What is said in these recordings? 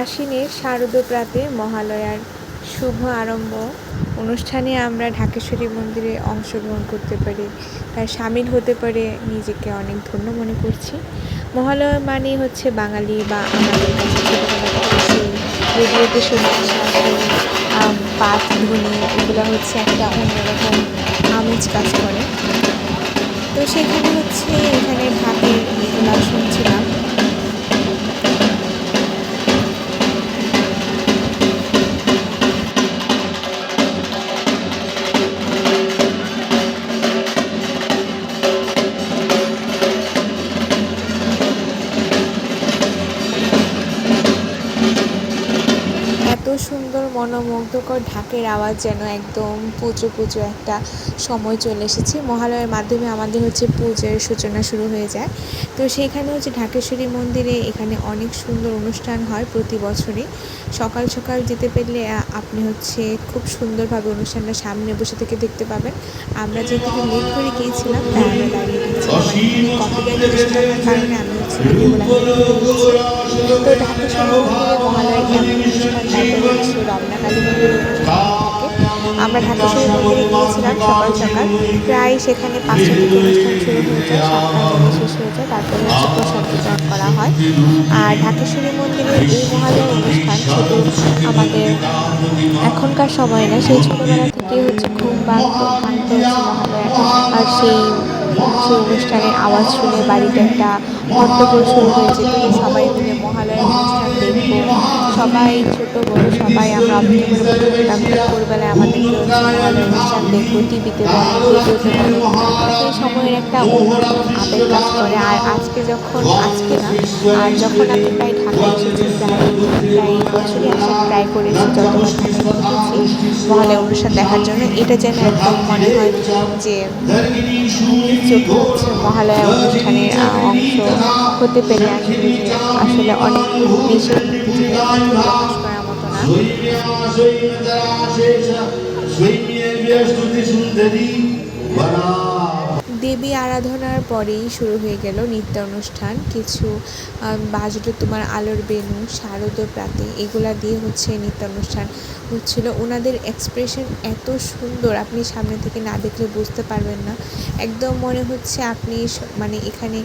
আশ্বিনের শারদপ্রাতে মহালয়ার শুভ আরম্ভ। অনুষ্ঠানে আমরা ঢাকেশ্বরী মন্দিরে অংশগ্রহণ করতে পারি তার সামিল হতে পারে নিজেকে অনেক ধন্য মনে করছি। মহালয়া মানেই হচ্ছে বাঙালি বা আমাদের রেডিওতে এগুলো হচ্ছে একটা অন্যরকম আমেজ কাজ করে। তো সেখানে হচ্ছে এখানে ঢাকের এগুলো শুনছিলাম। ঢাকের আওয়াজ যেন একদম পুজো পুজো একটা সময় চলে এসেছে। মহালয়ের মাধ্যমে আমাদের হচ্ছে পুজোর সূচনা শুরু হয়ে যায়। তো সেইখানে হচ্ছে ঢাকেশ্বরী মন্দিরে এখানে অনেক সুন্দর অনুষ্ঠান হয় প্রতি বছরই। সকাল সকাল যেতে পারলে আপনি হচ্ছে খুব সুন্দরভাবে অনুষ্ঠানটা সামনে বসে থেকে দেখতে পাবেন। আমরা যেহেতু লেট করে গিয়েছিলাম, তাই আমরা দাঁড়িয়ে দেখছিলাম কপিরাইট কারণে আমি হচ্ছে তো ঢাকেশ্বরী মন্দিরে রমনা কালী থাকে আমরা ঢাকেশ্বরী মন্দিরে গিয়েছিলাম সকাল সকাল। প্রায় সেখানে পাঁচটা থেকে অনুষ্ঠান শুরু হয়ে যায় সাতটা থেকে শেষ হয়ে যায়, তারপরে হচ্ছে প্রসাদ বিতরণ করা হয়। আর ঢাকেশ্বরী মন্দিরে এই মহালয়ার অনুষ্ঠান শুধু আমাদের এখনকার সময় না, সেই ছোটোবেলা থেকে হচ্ছে ঘুম ভাঙতো ভাঙতো হচ্ছে আর সেই সেই অনুষ্ঠানের আওয়াজ শুনে বাড়িতে একটা হট্টগোল শুরু হয়ে যেত সবাই মিলে মহালয়ার অনুষ্ঠান সবাই ছোট, বড়, সবাই আমরা অপেক্ষা আমাদেরকে অনুষ্ঠান দেখব, টিভিতে সময়ের একটা আবেগ কাজ করে। আর আজকে যখন, আজকে না, আর যখন আমি প্রায় ঢাকায় এসেছি প্রায় বছরই আসা ট্রাই করেছি যতবার থেকেছি মহালয়া অনুষ্ঠান দেখার জন্য। এটা যেন একদম মনে হয় যে চোখে মহালয়া অনুষ্ঠানের অংশ হতে পেরে আসলে আসলে অনেক বেশি প্রকাশ করার মতো না। দেবী আরাধনার পরেই শুরু হয়ে গেল নৃত্য অনুষ্ঠান কিছু বাজলো তোমার আলোর বেনু শারদ প্রাতে। এগুলা দিয়ে হচ্ছে নৃত্য অনুষ্ঠান হচ্ছিল। ওনাদের এক্সপ্রেশন এত সুন্দর, আপনি সামনে থেকে না দেখলে বুঝতে পারবেন না। একদম মনে হচ্ছে আপনি মানে এখানে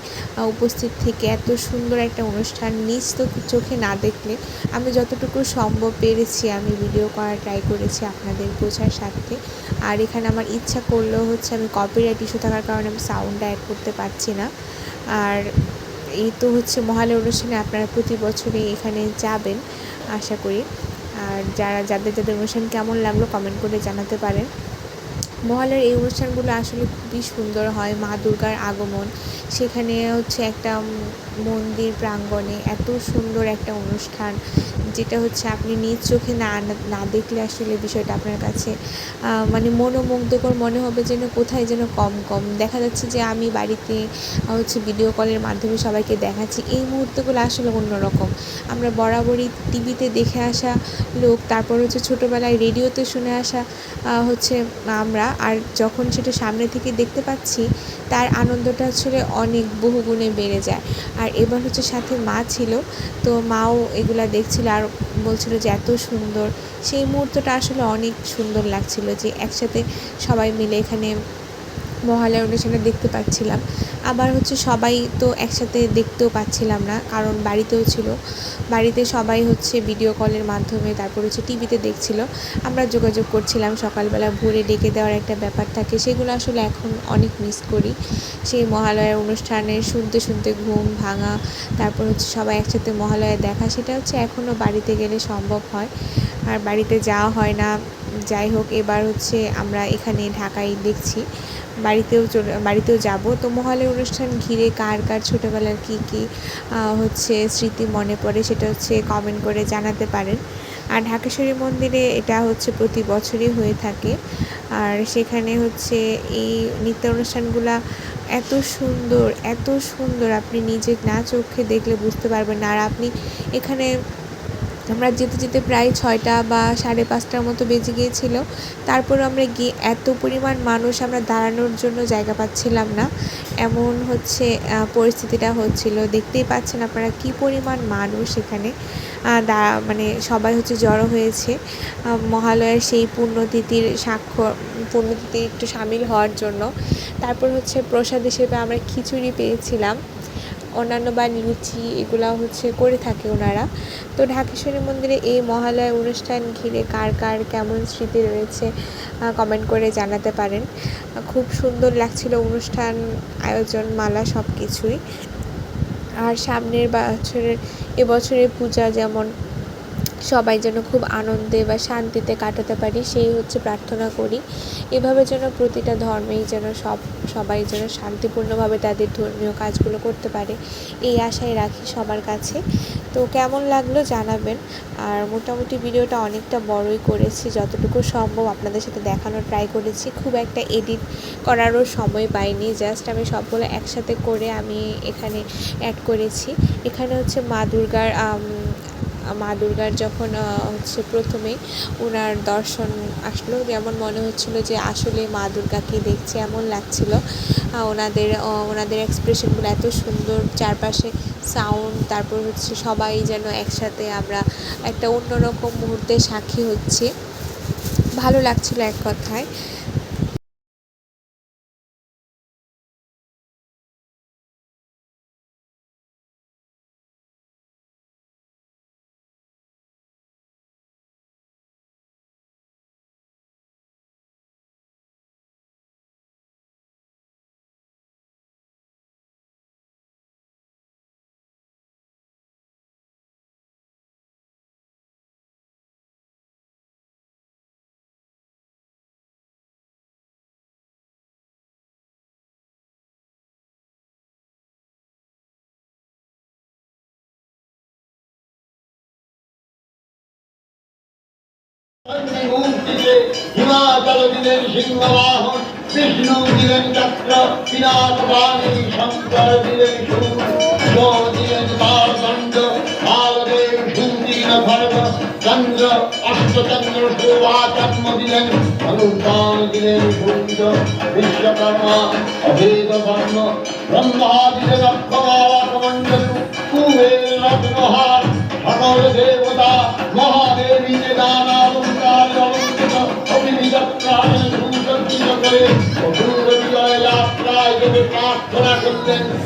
উপস্থিত থেকে এত সুন্দর একটা অনুষ্ঠান নিজ তো চোখে না দেখলে। আমি যতটুকু সম্ভব পেরেছি, আমি ভিডিও করার ট্রাই করেছি আপনাদের বোঝার সাথে আর এখানে আমার ইচ্ছা করলেও হচ্ছে আমি কপিরাইট ইস্যু থাকার কারণে সাউন্ড অ্যাড করতে পারছি না। আর এই তো হচ্ছে মহালে অনুষ্ঠানে আপনারা প্রতি বছরই এখানে যাবেন, আশা করি। আর যারা, যাদের যাদের অনুষ্ঠান কেমন লাগল কমেন্ট করে জানাতে পারেন। মহালয়ার এই অনুষ্ঠানগুলো আসলে খুবই সুন্দর হয়, মা দুর্গার আগমন। সেখানে হচ্ছে একটা মন্দির প্রাঙ্গণে এত সুন্দর একটা অনুষ্ঠান, যেটা হচ্ছে আপনি নিজ চোখে না না দেখলে আসলে বিষয়টা আপনার কাছে মানে মনোমুগ্ধকর মনে হবে যেন কোথায় যেন কম কম। দেখা যাচ্ছে যে আমি বাড়িতে হচ্ছে ভিডিও কলের মাধ্যমে সবাইকে দেখাচ্ছি, এই মুহূর্তগুলো আসলে অন্যরকম। আমরা বরাবরই টিভিতে দেখে আসা লোক, তারপর হচ্ছে ছোটোবেলায় রেডিওতে শুনে আসা হচ্ছে আমরা, আর যখন সেটা সামনে থেকে দেখতে পাচ্ছি তার আনন্দটা আসলে অনেক বহুগুণে বেড়ে যায়। আর এবার হচ্ছে সাথে মা ছিল, তো মাও এগুলা দেখছিল আর বলছিল যে এত সুন্দর। সেই মুহূর্তটা আসলে অনেক সুন্দর লাগছিল যে একসাথে সবাই মিলে এখানে মহালয়া অনুষ্ঠানে দেখতে পাচ্ছিলাম। আবার হচ্ছে সবাই তো একসাথে দেখতেও পাচ্ছিলাম না, কারণ বাড়িতেও ছিল। বাড়িতে সবাই হচ্ছে ভিডিও কলের মাধ্যমে, তারপর হচ্ছে টিভিতে দেখছিল। আমরা যোগাযোগ করছিলাম, সকালবেলা ভোরে ডেকে দেওয়ার একটা ব্যাপার থাকে, সেগুলো আসলে এখন অনেক মিস করি। সেই মহালয়ার অনুষ্ঠানে শুনতে শুনতে ঘুম ভাঙা, তারপর হচ্ছে সবাই একসাথে মহালয়া দেখা, সেটা হচ্ছে এখনও বাড়িতে গেলে সম্ভব হয়। আর বাড়িতে যাওয়া হয় না। যাই হোক, এবার হচ্ছে আমরা এখানে ঢাকায় দেখছি। বাড়িতেও চলে, বাড়িতেও যাব। তো মহালয়া অনুষ্ঠান ঘিরে কার কার ছোটোবেলার কী কী হচ্ছে স্মৃতি মনে পড়ে সেটা হচ্ছে কমেন্ট করে জানাতে পারেন। আর ঢাকেশ্বরী মন্দিরে এটা হচ্ছে প্রতি বছরই হয়ে থাকে। আর সেখানে হচ্ছে এই নৃত্য অনুষ্ঠানগুলা এত সুন্দর এত সুন্দর। আপনি নিজে না চোখে দেখলে বুঝতে পারবেন আর আপনি এখানে আমরা যেতে যেতে প্রায় ছয়টা বা সাড়ে পাঁচটার মতো বেজে গিয়েছিল। তারপর আমরা গিয়ে এত পরিমাণ মানুষ আমরা দাঁড়ানোর জন্য জায়গা পাচ্ছিলাম না। এমন হচ্ছে পরিস্থিতিটা হচ্ছিল। দেখতেই পাচ্ছেন আপনারা কি পরিমাণ মানুষ এখানে। মানে সবাই হচ্ছে জড়ো হয়েছে। মহালয়ার সেই পুণ্যতিথির স্বাক্ষর পুণ্যতিথি একটু সামিল হওয়ার জন্য। তারপর হচ্ছে প্রসাদ হিসেবে আমরা খিচুড়ি পেয়েছিলাম। অন্যান্য বা লুচি এগুলা হচ্ছে করে থাকে ওনারা। তো ঢাকেশ্বরী মন্দিরে এই মহালয় অনুষ্ঠান ঘিরে কার কার কেমন স্মৃতি রয়েছে কমেন্ট করে জানাতে পারেন। খুব সুন্দর লাগছিল অনুষ্ঠান, আয়োজন, মালা সব কিছুই আর সামনের বছরের এবছরের পূজা যেমন সবাই যেন খুব আনন্দে বা শান্তিতে কাটাতে পারি, সেই হচ্ছে প্রার্থনা করি। এভাবে যেন প্রতিটা ধর্মেই যেন সব, সবাই যেন শান্তিপূর্ণভাবে তাদের ধর্মীয় কাজগুলো করতে পারে, এই আশাই রাখি সবার কাছে। তো কেমন লাগল জানাবেন। আর মোটামুটি ভিডিওটা অনেকটা বড়ই করেছি, যতটুকু সম্ভব আপনাদের সাথে দেখানোর ট্রাই করেছি। খুব একটা এডিট করারও সময় পাইনি, জাস্ট আমি সবগুলো একসাথে করে আমি এখানে অ্যাড করেছি। এখানে হচ্ছে মা দুর্গার মা দুর্গার যখন হচ্ছে প্রথমে ওনার দর্শন আসলো, যেমন মনে হচ্ছিল যে আসলে মা দুর্গাকে দেখছে, এমন লাগছিল। ওনাদের ওনাদের এক্সপ্রেশনগুলো এত সুন্দর, চারপাশে সাউন্ড তারপর হচ্ছে সবাই যেন একসাথে আমরা একটা অন্যরকম মুহূর্তে সাক্ষী হচ্ছি। ভালো লাগছিল এক কথায়। হিমাচল দিলেন সিংহবাহন বিষ্ণু দিলেন চক্র বিনাশবাণী শঙ্কর দিলেন সুর দিলেন কালদণ্ড কালদেব সুন্দীন ভর্গ চন্দ্র অষ্টচন্দ্র শোভা জন্ম দিলেন অনুদান দিলেন কুঞ্জ বিশ্বকর্মা অভেদ বর্ণ ব্রহ্মা দিলেন প্রার্থনা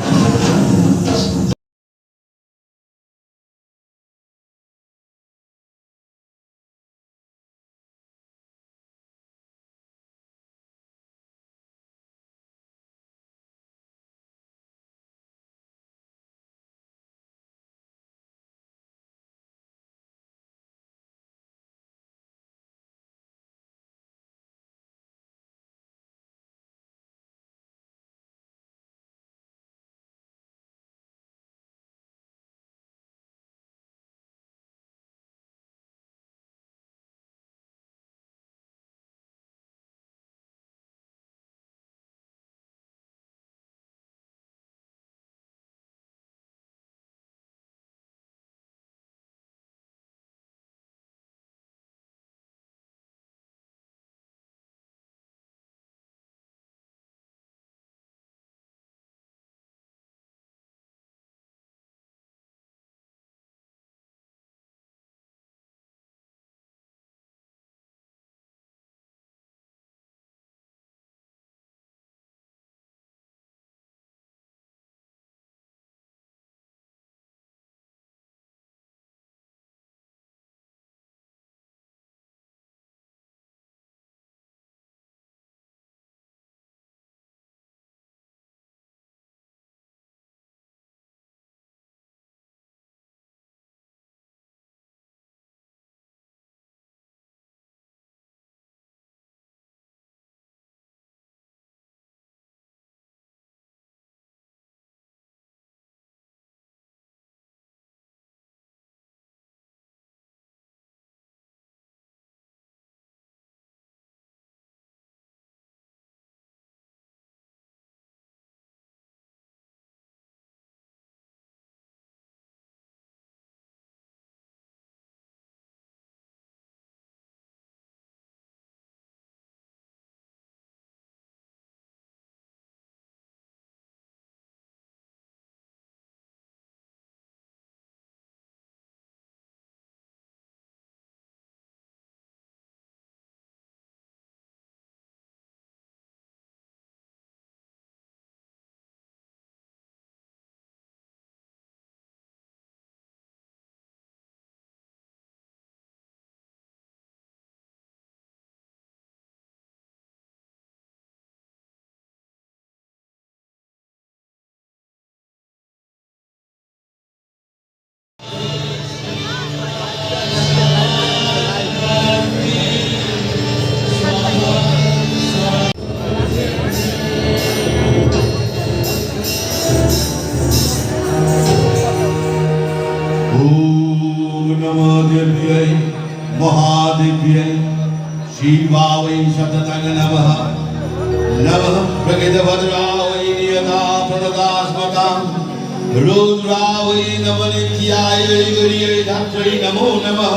रुद्रावै नवनित्याय गौर्यै धात्रै नमो नमः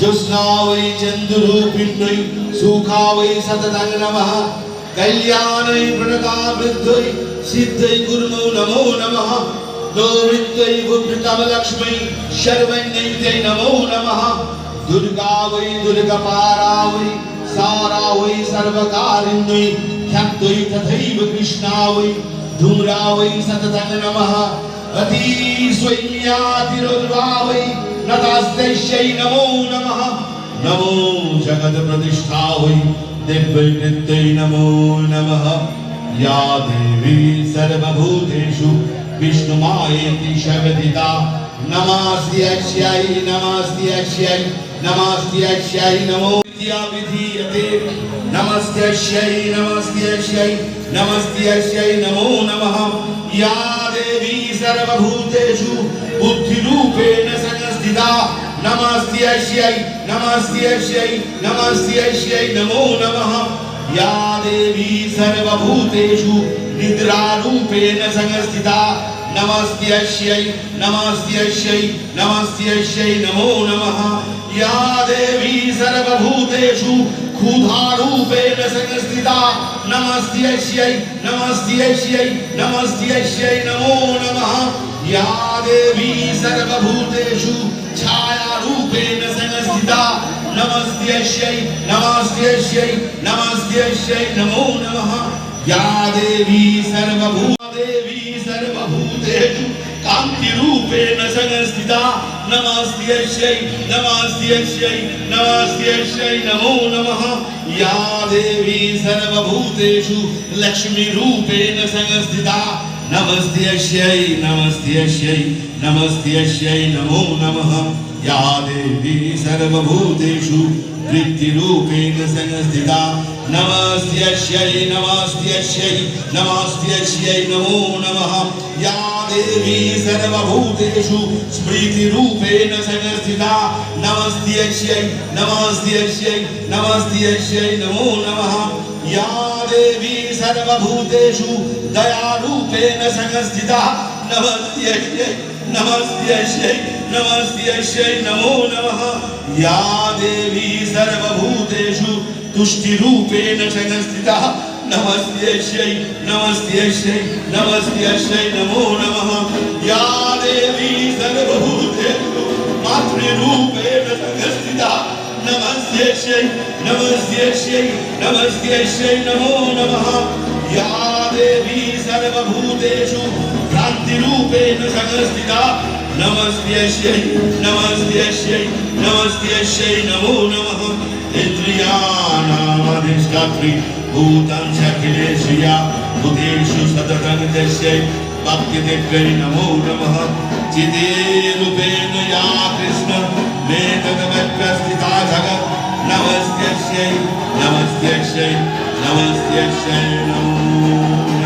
ज्योत्स्नावै चन्दुरूपिण्यै सुखावै शततं नमः कल्याणै प्रणता वृद्धै सिद्धै गुरुमो नमो नमः गौरित्यै बुद्धिकमलक्ष्मै शर्वण्यै नमो नमः दुर्गा वै दुर्गपारा वै सारा वै सर्वकारिण्यै ख्यात्यै तथैव कृष्णा वै धूम्रा वै सततं नमः अति स्वैम्यातिरुद्रा वै नतास्तैश्यै नमो नमः नमो जगत्प्रतिष्ठा वै दिव्यकृत्यै नमो नमः या देवी सर्वभूतेषु विष्णुमायेति शब्दिता नमस्त्यक्ष्यै नमस्त्यक्ष्यै नमस्त्यक्ष्यै नमो विद्या विधीयते नमस्त्यक्ष्यै नमस्त्यक्ष्यै नमस्त्यक्ष्यै नमो नमः। या देवी सर्वभूतेषु बुद्धिरूपेण संस्थिता। नमस्त्यक्ष्यै नमस्त्यक्ष्यै नमस्त्यक्ष्यै नमो नमः। या देवी सर्वभूतेषु निद्रारूपेण संस्थिता। नमस्त्यस्यै नमस्त्यस्यै नमस्त्यस्यै नमो नमः। या देवी सर्वभूतेषु खुधारू बेन संस्थिता नमस्ते ऐश्यै नमस्ते ऐश्यै नमस्ते ऐश्यै, नमो नमः। या सर्वभूतेषु छाया रूपेण संस्थिता नमस्ते ऐश्यै नमस्ते ऐश्यै नमस्ते ऐश्यै, नमो नमः। या सर्वभूतेषु कांति रूपेण संस्थिता नमस्त्यस्यै नमस्त्यस्यै नमस्त्यस्यै नमो नमः। या देवी सर्वभूतेषु लक्ष्मीरूपेण संस्थिता नमस्त्यस्यै नमस्त्यस्यै नमस्त्यस्यै नमो नमः। या देवी सर्वभूतेषु वृत्तिरूपेण संस्थिता नमस्त्यस्यै नमस्त्यस्यै नमस्त्यस्यै नमो नमः। देवी सर्वभूतेषु स्मृतिरूपेण संस्थिता नमस्त्यस्यै नमस्त्यस्यै नमस्त्यस्यै नमो नमः। या देवी सर्वभूतेषु दयारूपेण संस्थिता नमस्त्यस्यै नमस्त्यस्यै नमस्त्यस्यै नमो नमः। या देवी सर्वभूतेषु तुष्टिरूपेण संस्थिता नमस्त्यस्यै नमस्त्यस्यै नमस्त्यस्यै नमो नमः। या देवी सर्वभूतेषु मातृरूपेण संस्थिता नमस्त्यस्यै नमस्त्यस्यै नमस्त्यस्यै नमो नमः। या देवी सर्वभूतेषु भ्रान्तिरूपेण संस्थिता नमस्त्यस्यै नमस्त्यस्यै नमस्त्यस्यै नमो नमः। इन्द्रियाणामधिष्ठात्री। भूतं शखिलेशया भूतेषु सततं तस्यै भक्तिदिव्यै नमो नमः। चिते रूपेण या कृष्ण मे तदवत्प्रस्थिता जगत् नमस्त्यस्यै नमस्त्यस्यै नमस्त्यस्यै नमो।